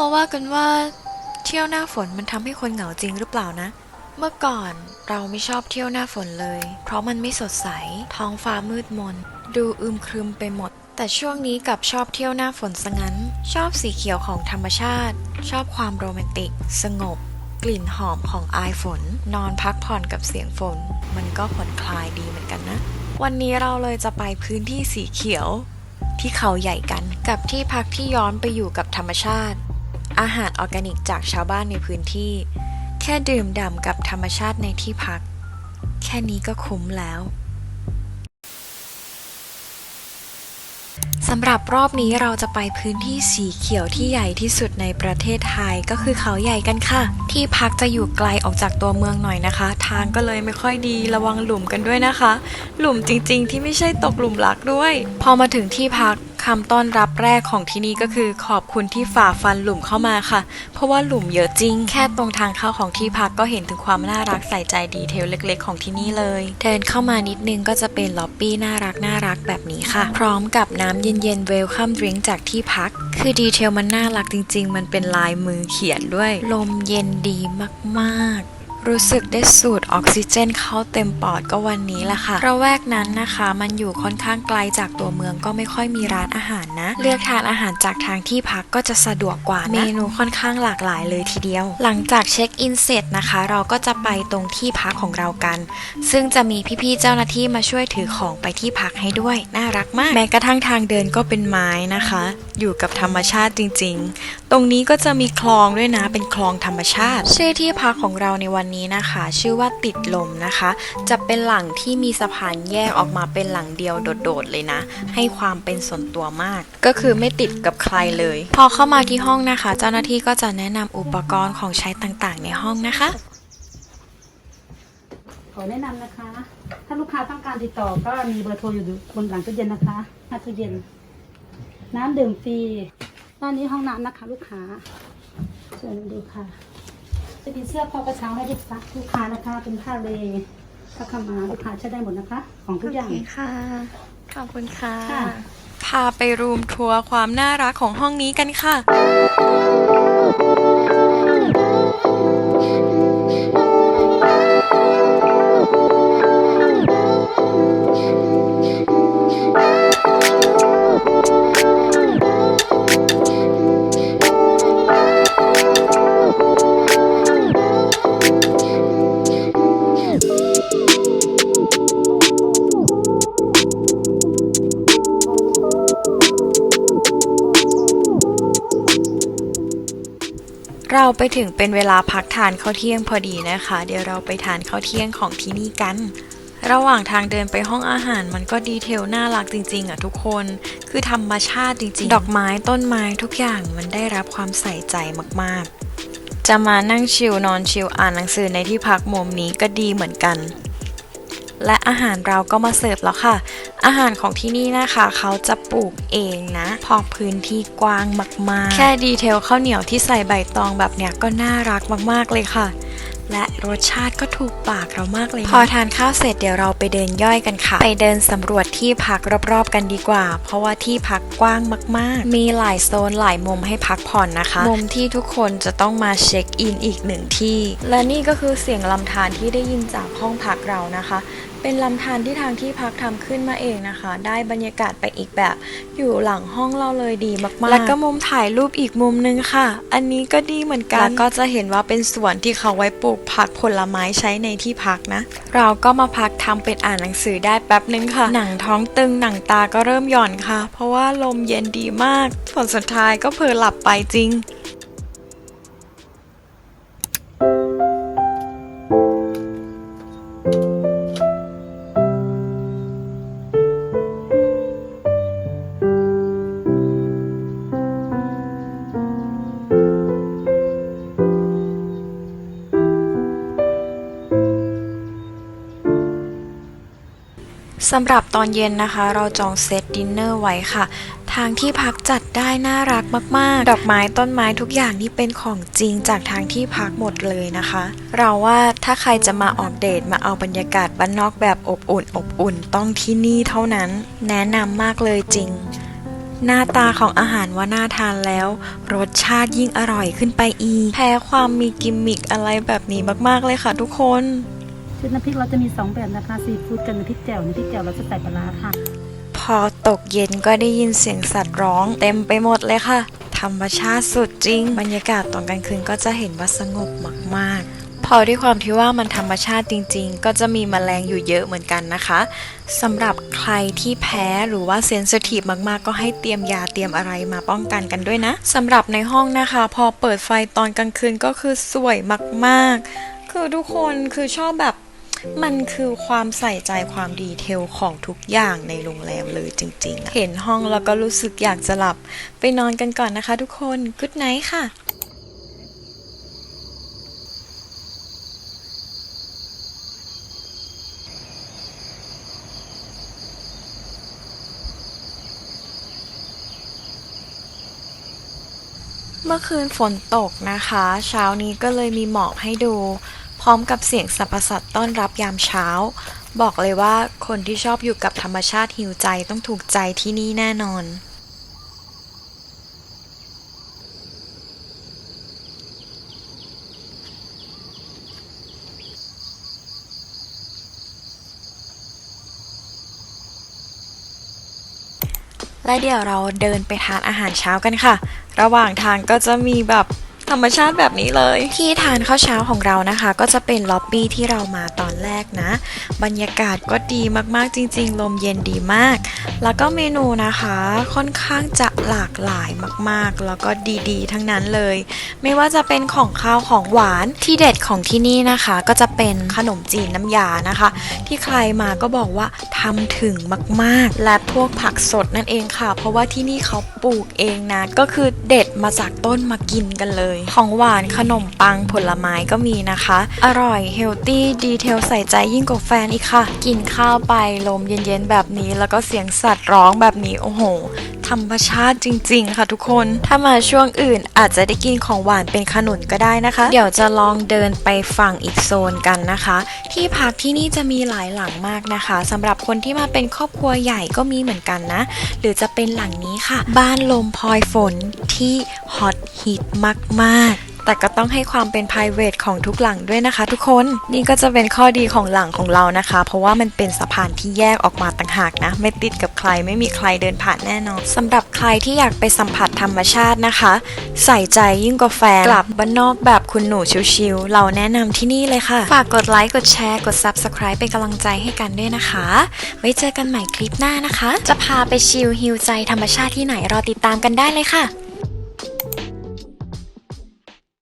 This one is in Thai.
เขาว่ากันว่า เที่ยวหน้าฝนมันทำให้คนเหงาจริงหรือเปล่านะ เมื่อก่อนเราไม่ชอบเที่ยวหน้าฝนเลย เพราะมันไม่สดใส ท้องฟ้ามืดมน ดูอึมครึมไปหมด แต่ช่วงนี้กลับชอบเที่ยวหน้าฝนซะงั้น ชอบสีเขียวของธรรมชาติ ชอบความโรแมนติก สงบ กลิ่นหอมของอายฝน นอนพักผ่อนกับเสียงฝน มันก็ผ่อนคลายดีเหมือนกันนะ วันนี้เราเลยจะไปพื้นที่สีเขียวที่เขาใหญ่กันกับที่พักที่ย้อนไปอยู่กับธรรมชาติ อาหารออร์แกนิกจากชาวบ้านในพื้นที่ แค่ดื่มด่ำกับธรรมชาติในที่พัก แค่นี้ก็คุ้มแล้วสำหรับรอบนี้เราจะไปพื้นที่สีเขียวที่ใหญ่ที่สุดในประเทศไทยก็คือเขาใหญ่กันค่ะ ที่พักจะอยู่ไกลออกจากตัวเมืองหน่อยนะคะ ทางก็เลยไม่ค่อยดีระวังหลุมกันด้วยนะคะ หลุมจริงๆ ที่ไม่ใช่ตกหลุมรักด้วย พอมาถึงที่พัก คำต้อนรับแรกของที่นี่ก็คือขอบคุณที่ฝ่าฟันหลุมเข้ามาค่ะ เพราะว่าหลุมเยอะจริง แค่ตรงทางเข้าของที่พักก็เห็นถึงความน่ารักใส่ใจดีเทลเล็ก ๆ ของที่นี่เลย เดินเข้ามานิดนึงก็จะเป็นล็อบบี้น่ารักน่ารักแบบนี้ค่ะ พร้อมกับน้ำเย็นๆเวลคัมดริงจากที่พัก คือดีเทลมันน่ารักจริง ๆ มันเป็นลายมือเขียนด้วย ลมเย็นดีมากๆ รู้สึกได้สูดออกซิเจนเข้าเต็มปอดก็วันนี้แหละค่ะระแวกนั้นนะคะ มันอยู่ค่อนข้างไกลจากตัวเมืองก็ไม่ค่อยมีร้านอาหารนะ เลือกทานอาหารจากทางที่พักก็จะสะดวกกว่านะเมนูค่อนข้างหลากหลายเลยทีเดียว หลังจากเช็คอินเสร็จนะคะ เราก็จะไปตรงที่พักของเรากัน ซึ่งจะมีพี่ๆเจ้าหน้าที่มาช่วยถือของไปที่พักให้ด้วยน่ารักมาก แม้กระทั่งทางเดินก็เป็นไม้นะคะ อยู่กับธรรมชาติจริง ๆ ตรงนี้ก็จะมีคลองด้วยนะเป็นคลองธรรมชาติ ชื่อที่พักของเราในวันนี้นะคะ ชื่อว่าติดลมนะคะ จะเป็นหลังที่มีสะพานแยกออกมาเป็นหลังเดียวโดดๆเลยนะ ให้ความเป็นส่วนตัวมาก ก็คือไม่ติดกับใครเลย พอเข้ามาที่ห้องนะคะ เจ้าหน้าที่ก็จะแนะนำอุปกรณ์ของใช้ต่างๆ ในห้องนะคะ ขอแนะนำนะคะ ถ้าลูกค้าต้องการติดต่อก็มีเบอร์โทรอยู่บนหลังตู้เย็นนะคะหน้าตู้เย็น น้ำดื่มฟรีด้านนี้ห้องน้ำนะคะ ลูกค้าเชิญดูค่ะ จะมีเสื้อคอกระเช้าให้ลูกค้าลูกค้านะคะ เป็นผ้าเลผ้าขาวมาลูกค้าใช้ได้หมดนะคะ ของทุกอย่างโอเคค่ะ ขอบคุณค่ะค่ะ พาไปรูมทัวร์ความน่ารักของห้องนี้กันค่ะ เราไปถึงเป็นเวลาพักทานข้าวเที่ยงพอดีนะคะ เดี๋ยวเราไปทานข้าวเที่ยงของที่นี่กัน ระหว่างทางเดินไปห้องอาหารมันก็ดีเทลน่ารักจริงๆอะทุกคน คือธรรมชาติจริงๆ ดอกไม้ต้นไม้ทุกอย่างมันได้รับความใส่ใจมากๆ จะมานั่งชิลนอนชิลอ่านหนังสือในที่พักมุมนี้ก็ดีเหมือนกัน และอาหารเราก็มาเสิร์ฟแล้วค่ะ อาหารของที่นี่นะคะ เขาจะปลูกเองนะพอพื้นที่กว้างมากๆ แค่ดีเทลข้าวเหนียวที่ใส่ใบตองแบบเนี้ยก็น่ารักมากๆเลยค่ะ และรสชาติก็ถูกปากเรามากเลย พอทานข้าวเสร็จเดี๋ยวเราไปเดินย่อยกันค่ะ ไปเดินสำรวจที่พักรอบๆกันดีกว่า เพราะว่าที่พักกว้างมาก ๆ มีหลายโซนหลายมุมให้พักผ่อนนะคะ มุมที่ทุกคนจะต้องมาเช็คอินอีกหนึ่งที่ และนี่ก็คือเสียงลำธารที่ได้ยินจากห้องพักเรานะคะเป็นลำธารที่ทางที่พักทำขึ้นมาเองนะคะ ได้บรรยากาศไปอีกแบบ อยู่หลังห้องเราเลยดีมากๆ แล้วก็มุมถ่ายรูปอีกมุมนึงค่ะ อันนี้ก็ดีเหมือนกันแล้วก็จะเห็นว่าเป็นสวนที่เขาไว้ปลูกผักผลไม้ใช้ในที่พักนะ เราก็มาพักทำเป็นอ่านหนังสือได้แป๊บนึงค่ะ หนังท้องตึงหนังตาก็เริ่มหย่อนค่ะ เพราะว่าลมเย็นดีมากผลสุดท้ายก็เผลอหลับไปจริง สำหรับตอนเย็นนะคะ เราจองเซตดินเนอร์ไว้ค่ะ ทางที่พักจัดได้น่ารักมากๆ ดอกไม้ต้นไม้ทุกอย่างนี่เป็นของจริงจากทางที่พักหมดเลยนะคะ เราว่าถ้าใครจะมาออกเดทมาเอาบรรยากาศบ้านนอกแบบอบอุ่นอบอุ่นต้องที่นี่เท่านั้น แนะนำมากเลยจริง หน้าตาของอาหารว่าน่าทานแล้ว รสชาติยิ่งอร่อยขึ้นไปอีกแพ้ความมีกิมมิกอะไรแบบนี้มากๆเลยค่ะทุกคน ชุดน้ำพริกเราจะมีสองแบบนะคะซีฟู้ดกับน้ำพริกแจ่วน้ำพริกแจ่วเราจะใส่ปลาค่ะ พอตกเย็นก็ได้ยินเสียงสัตว์ร้อง เต็มไปหมดเลยค่ะ ธรรมชาติสุดจริง บรรยากาศตอนกลางคืนก็จะเห็นว่าสงบมากๆพอด้วยความที่ว่ามันธรรมชาติจริงๆ ก็จะมีแมลงอยู่เยอะเหมือนกันนะคะสำหรับใครที่แพ้หรือว่าเซนซิทีฟมากๆ ก็ให้เตรียมยาเตรียมอะไรมาป้องกันกันด้วยนะสำหรับในห้องนะคะ พอเปิดไฟตอนกลางคืนก็คือสวยมากๆ คือทุกคนคือชอบแบบ มันคือความใส่ใจความดีเทลของทุกอย่างในโรงแรมเลยจริงๆ เห็นห้องแล้วก็รู้สึกอยากจะหลับ ไปนอนกันก่อนนะคะทุกคน กุ๊ดไนท์ค่ะเมื่อคืนฝนตกนะคะ เช้านี้ก็เลยมีหมอกให้ดู พร้อมกับเสียงสรรพสัตว์ต้อนรับยามเช้า บอกเลยว่าคนที่ชอบอยู่กับธรรมชาติหิวใจต้องถูกใจที่นี่แน่นอนและเดี๋ยวเราเดินไปทานอาหารเช้ากันค่ะ ระหว่างทางก็จะมีแบบ ธรรมชาติแบบนี้เลย ที่ทานข้าวเช้าของเรานะคะ ก็จะเป็นล็อบบี้ที่เรามาตอนแรกนะ บรรยากาศก็ดีมากๆจริง ๆ ลมเย็นดีมาก แล้วก็เมนูนะคะค่อนข้างจะ หลากหลายมากๆ แล้วก็ดีๆ ทั้งนั้นเลย ไม่ว่าจะเป็นของข้าวของหวานที่เด็ดของที่นี่นะคะ ก็จะเป็นขนมจีนน้ำยานะคะ ที่ใครมาก็บอกว่าทำถึงมากๆ และพวกผักสดนั่นเองค่ะ เพราะว่าที่นี่เขาปลูกเองนะก็คือเด็ดมาจากต้นมากินกันเลย ของหวานขนมปังผลไม้ก็มีนะคะ อร่อยเฮลตี้ดีเทลใส่ใจยิ่งกว่าแฟนอีกค่ะ กินข้าวไปลมเย็นๆแบบนี้ แล้วก็เสียงสัตว์ร้องแบบนี้โอ้โห ธรรมชาติจริง ๆ ค่ะทุกคน ถ้ามาช่วงอื่นอาจจะได้กินของหวานเป็นขนุนก็ได้นะคะ เดี๋ยวจะลองเดินไปฝั่งอีกโซนกันนะคะ ที่พักที่นี่จะมีหลายหลังมากนะคะสำหรับคนที่มาเป็นครอบครัวใหญ่ก็มีเหมือนกันนะ หรือจะเป็นหลังนี้ค่ะ บ้านลมพลอยฝนที่ฮอตฮิตมากๆ แต่ก็ต้องให้ความเป็น p r i v a t ของทุกหลังด้วยนะคะ ทุกคนนี่ก็จะเป็นข้อดีของหลังของเรานะคะ เพราะว่ามันเป็นสะพานที่แยกออกมาต่างหากนะ ไม่ติดกับใครไม่มีใครเดินผ่านแน่นอนสำหรับใครที่อยากไปสัมผัสธรรมชาตินะคะ ใส่ใจยิ่งกว่าแฟนกลับบ้านนอกแบบคุณหนูชิวๆเราแนะนำที่นี่เลยค่ะ ฝากกดไลค์กดแชร์กด Subscribe เป็นกำลังใจให้กันด้วยนะคะ ไว้เจอกันใหม่คลิปหน้านะคะ จะพาไปชิลฮิวใจธรรมชาติที่ไหนรอติดตามกันได้เลยค่ะ